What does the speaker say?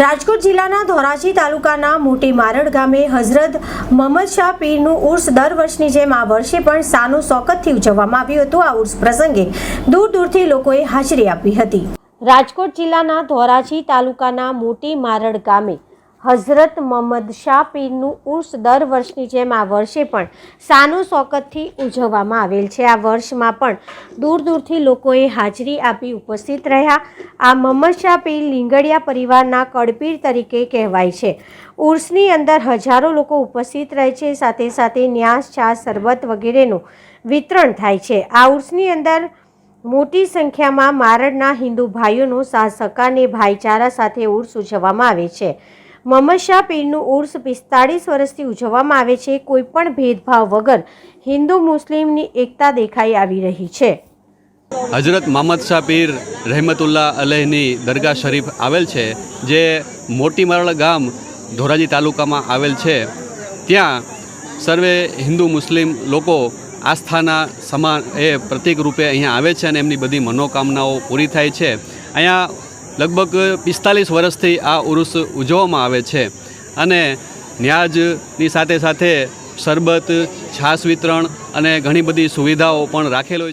રાજકોટ જિલ્લાના ધોરાજી તાલુકાના મોટી મારડ ગામે હઝરત મહમદ શાહ પીરનું ઉર્સ દર વર્ષની જેમ આ વર્ષે પણ સાનું સોકતથી ઉજવવામાં આવ્યું હતું. આ ઉર્સ પ્રસંગે દૂર દૂરથી લોકોએ હાજરી આપી હતી. રાજકોટ જિલ્લાના ધોરાજી તાલુકાના મોટી મારડ ગામે હઝરત મોહમ્મદ શાહ પીરનું ઉર્સ દર વર્ષની જેમ આ વર્ષે પણ સાનુ સોકતથી ઉજવવામાં આવેલ છે. આ વર્ષમાં પણ દૂર દૂરથી લોકોએ હાજરી આપી ઉપસ્થિત રહ્યા. આ મોહમ્મદ શાહ પીર લીંગડિયા પરિવારના કડપીર તરીકે કહેવાય છે. ઉર્સની અંદર હજારો લોકો ઉપસ્થિત રહે છે. સાથે સાથે ન્યાસ છાશ શરબત વગેરેનું વિતરણ થાય છે. આ ઉર્સની અંદર મોટી સંખ્યામાં મારડના હિન્દુ ભાઈઓનો સાથ સહકારને ભાઈચારા સાથે ઉર્સ ઉજવવામાં આવે છે. શાહ પીરનું ઉર્સ પિસ્તાળીસ વર્ષથી ઉજવવામાં આવે છે. કોઈ પણ ભેદભાવ વગર હિન્દુ મુસ્લિમની એકતા દેખાઈ આવી રહી છે. હજરત મોહમ્મદ શાહ પીર રહેમતુલ્લા અલહની દરગાહ શરીફ આવેલ છે, જે મોટી મરળ ગામ ધોરાજી તાલુકામાં આવેલ છે. ત્યાં સર્વે હિન્દુ મુસ્લિમ લોકો આસ્થાના સમાન એ પ્રતિક રૂપે અહીંયા આવે છે અને એમની બધી મનોકામનાઓ પૂરી થાય છે. અહીંયા લગભગ પિસ્તાલીસ વર્ષથી આ ઉરુસ ઉજવવામાં આવે છે. અને ન્યાજની સાથે સાથે શરબત છાશ વિતરણ અને ઘણી બધી સુવિધાઓ પણ રાખેલ હોય છે.